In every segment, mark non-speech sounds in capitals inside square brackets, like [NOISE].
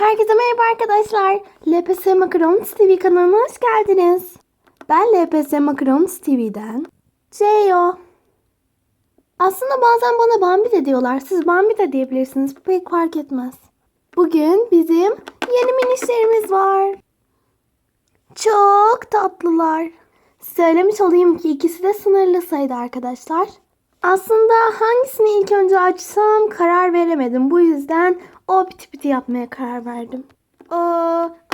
Herkese merhaba arkadaşlar. LPS Macarons TV kanalına hoş geldiniz. Ben LPS Macarons TV'den Ceyo. Aslında bazen bana Bambi de diyorlar. Siz Bambi de diyebilirsiniz. Bu pek fark etmez. Bugün bizim yeni minişlerimiz var. Çok tatlılar. Söylemiş olayım ki ikisi de sınırlı sayıda arkadaşlar. Aslında hangisini ilk önce açsam karar veremedim. Bu yüzden o piti piti yapmaya karar verdim. O,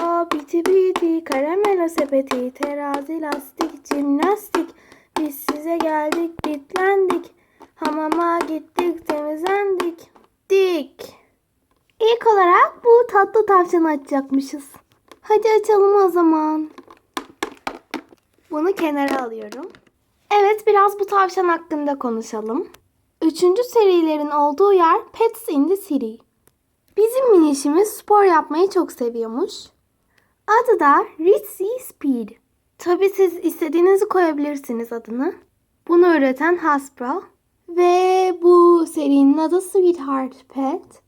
o piti piti, karamela sepeti, terazi, lastik, jimnastik. Biz size geldik, bitlendik. Hamama gittik, temizlendik. Dik. İlk olarak bu tatlı tavşanı açacakmışız. Hadi açalım o zaman. Bunu kenara alıyorum. Evet biraz bu tavşan hakkında konuşalım. Üçüncü serilerin olduğu yer Pets in the City. Bizim minişimiz spor yapmayı çok seviyormuş. Adı da Ritzy Speed. Tabi siz istediğinizi koyabilirsiniz adını. Bunu üreten Hasbro. Ve bu serinin adı Sweetheart Pet.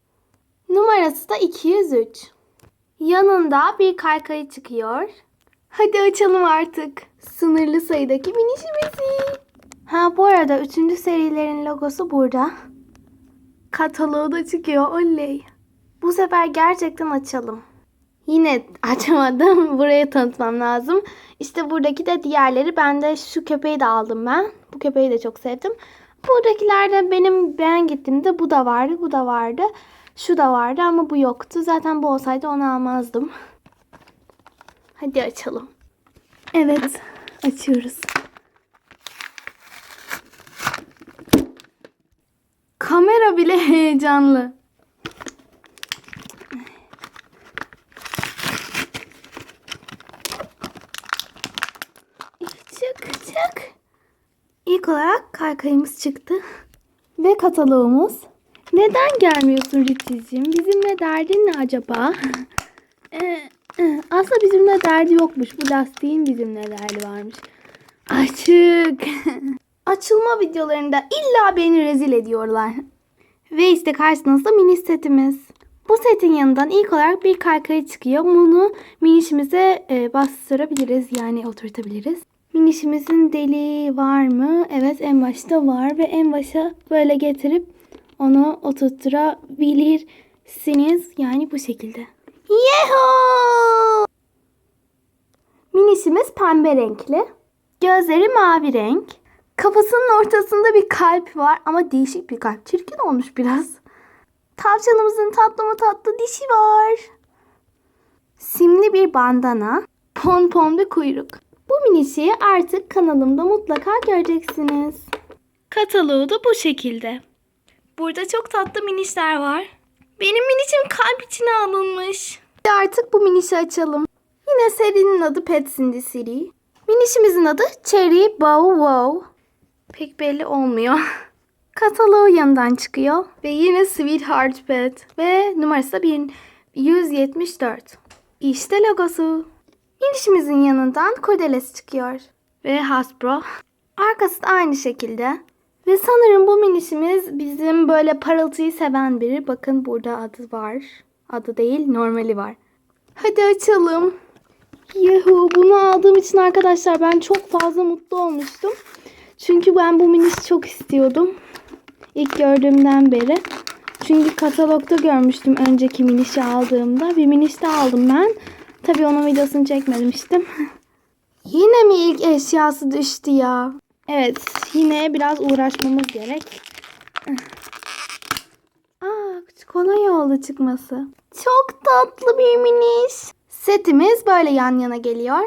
Numarası da 203. Yanında bir kaykayı çıkıyor. Hadi açalım artık. Sınırlı sayıdaki minişimizi. Ha bu arada 3. serilerin logosu burada. Kataloğu da çıkıyor oley. Bu sefer gerçekten açalım. Yine açamadım. [LAUGHS] Buraya tanıtmam lazım. İşte buradaki de diğerleri. Ben de şu köpeği de aldım ben. Bu köpeği de çok sevdim. Buradakilerde benim ben gittiğimde bu da vardı, bu da vardı. Şu da vardı ama bu yoktu. Zaten bu olsaydı onu almazdım. Hadi açalım. Evet, açıyoruz. Kamera bile [LAUGHS] heyecanlı. Çık çık. İlk olarak kaykayımız çıktı. Ve kataloğumuz. Neden gelmiyorsun Ritizciğim? Bizimle derdin ne acaba? [LAUGHS] Ee, aslında bizimle derdi yokmuş. Bu lastiğin bizimle derdi varmış. Açık. [LAUGHS] Açılma videolarında illa beni rezil ediyorlar. Ve işte karşınızda mini setimiz. Bu setin yanından ilk olarak bir kaykay çıkıyor. Bunu minişimize e, bastırabiliriz. Yani oturtabiliriz. Minişimizin deliği var mı? Evet en başta var ve en başa böyle getirip onu oturtturabilirsiniz. Yani bu şekilde. Yeho! Minişimiz pembe renkli. Gözleri mavi renk. Kafasının ortasında bir kalp var ama değişik bir kalp. Çirkin olmuş biraz. Tavşanımızın tatlı mı tatlı dişi var. Simli bir bandana. Pompon bir kuyruk. Bu minişi artık kanalımda mutlaka göreceksiniz. Kataloğu da bu şekilde. Burada çok tatlı minişler var. Benim minişim kalp içine alınmış. Artık bu minişi açalım. Yine serinin adı Pets in the. Minişimizin adı Cherry Bow Wow. Pek belli olmuyor. [LAUGHS] Kataloğu yanından çıkıyor. Ve yine Sweetheart Pet. Ve numarası da 174. İşte logosu. Minişimizin yanından kurdelesi çıkıyor. Ve Hasbro. Arkası da aynı şekilde. Ve sanırım bu minişimiz bizim böyle parıltıyı seven biri. Bakın burada adı var. Adı değil normali var. Hadi açalım. Yuhu bunu aldığım için arkadaşlar ben çok fazla mutlu olmuştum. Çünkü ben bu minişi çok istiyordum. İlk gördüğümden beri. Çünkü katalogda görmüştüm önceki minişi aldığımda. Bir miniş de aldım ben. Tabii onun videosunu çekmemiştim. [LAUGHS] Yine mi ilk eşyası düştü ya? Evet yine biraz uğraşmamız gerek. Aa kolay oldu çıkması. Çok tatlı bir miniş. Setimiz böyle yan yana geliyor.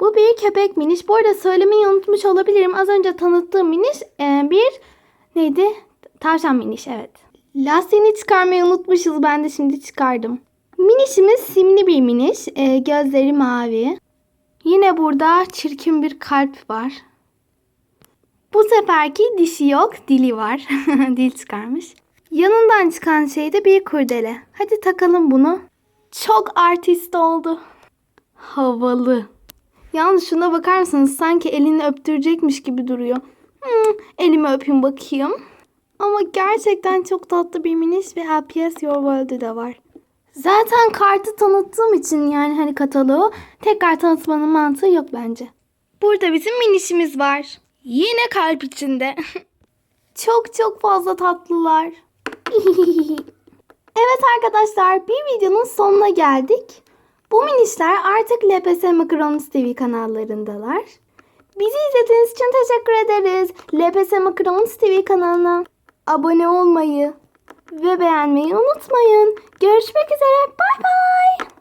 Bu bir köpek miniş. Bu arada söylemeyi unutmuş olabilirim. Az önce tanıttığım miniş e, bir neydi? Tavşan miniş evet. Lastiğini çıkarmayı unutmuşuz. Ben de şimdi çıkardım. Minişimiz simli bir miniş. E, gözleri mavi. Yine burada çirkin bir kalp var. Bu seferki dişi yok, dili var. [LAUGHS] Dil çıkarmış. Yanından çıkan şey de bir kurdele. Hadi takalım bunu. Çok artist oldu. Havalı. Yalnız şuna bakar mısınız? Sanki elini öptürecekmiş gibi duruyor. Hmm, elimi öpeyim bakayım. Ama gerçekten çok tatlı bir miniş ve LPS Your World'ü de var. Zaten kartı tanıttığım için yani hani kataloğu tekrar tanıtmanın mantığı yok bence. Burada bizim minişimiz var. Yine kalp içinde. [LAUGHS] çok çok fazla tatlılar. [LAUGHS] arkadaşlar bir videonun sonuna geldik. Bu minişler artık LPS Macronis TV kanallarındalar. Bizi izlediğiniz için teşekkür ederiz. LPS Macronis TV kanalına abone olmayı ve beğenmeyi unutmayın. Görüşmek üzere. Bay bay.